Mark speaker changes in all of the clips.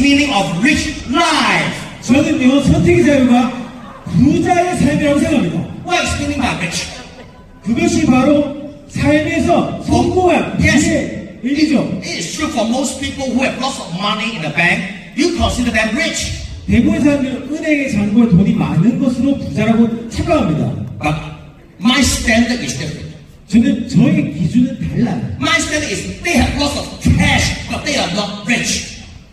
Speaker 1: meaning of rich life?
Speaker 2: 저는요 선택의 자유가 부자의 삶이라고 생각합니다.
Speaker 1: What is meaning by rich?
Speaker 2: 그것이 바로 삶에서 성공한
Speaker 1: Yes.
Speaker 2: 부의 의미죠.
Speaker 1: It is true for most people who have lots of money in the bank. You consider them rich.
Speaker 2: 대부분 사람들은 은행에 잔고에 돈이 많은 것으로 부자라고 착각합니다.
Speaker 1: But my standard is different.
Speaker 2: 저는 저의 기준은 달라요.
Speaker 1: My standard is they have lots of cash, but they are not rich.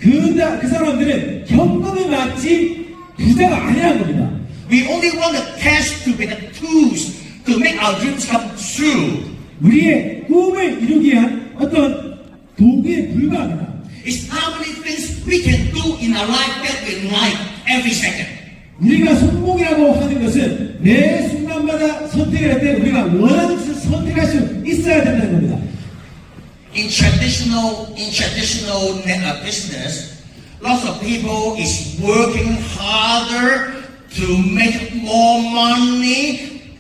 Speaker 2: 그, 다- 그 사람들은 현금이 많지 부자가 아니라는 겁니다.
Speaker 1: We only want the cash to be the tools to make our dreams come true.
Speaker 2: 우리의 꿈을 이루기 위한 어떤 도구에 불과합니다.
Speaker 1: It's how many things we can do in our life that we like every second.
Speaker 2: 우리가 성공이라고 하는 것은 매 순간마다 선택을 할때 우리가 원하는 것을 선택할 수 있어야 된다는 겁니다.
Speaker 1: In traditional, in traditional uh, business, lots of people is working harder to make more money.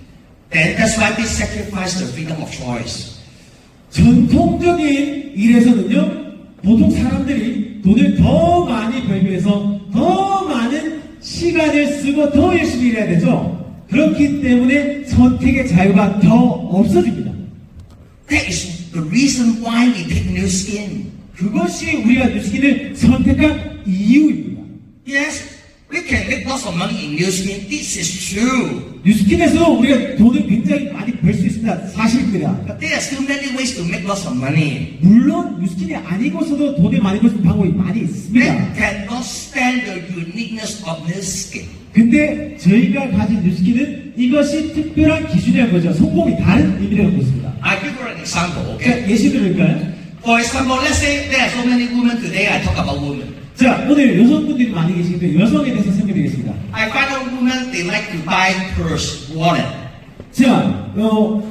Speaker 1: Then that's why they sacrifice the freedom of choice.
Speaker 2: 전통적인 일에서는요, 보통 사람들이 돈을 더 많이 벌기 위해서 더 많은 시간을 쓰고 더 열심히 일해야 되죠. 그렇기 때문에 선택의 자유가 더 없어집니다.
Speaker 1: That is the reason why we take new skin.
Speaker 2: 그것이 우리가 뉴스킨을 선택한 이유입니다.
Speaker 1: Yes, we can make lots of money in new skin. This is true.
Speaker 2: 뉴스킨에서 우리가 돈을 굉장히 많이 벌 수 있습니다. 사실입니다.
Speaker 1: But there are still many ways to make lots of money.
Speaker 2: 물론 뉴스킨이 아니고서도 돈을 많이 벌 수 있는 방법이 많이
Speaker 1: That
Speaker 2: 있습니다.
Speaker 1: cannot stand the uniqueness of new skin.
Speaker 2: 근데 저희가 가진 뉴스킨은 이것이 특별한 기준이라는 거죠. 성공이 다른 갖고 있습니다.
Speaker 1: I give you an example, okay?
Speaker 2: 자, 예시 들을까요?
Speaker 1: For example, let's say there are so many women today, I talk about women.
Speaker 2: 자, 오늘 여성분들이 많이 때문에 여성에 대해서 설명드리겠습니다.
Speaker 1: I find out women, they like to buy purse, wallet.
Speaker 2: 자, 어,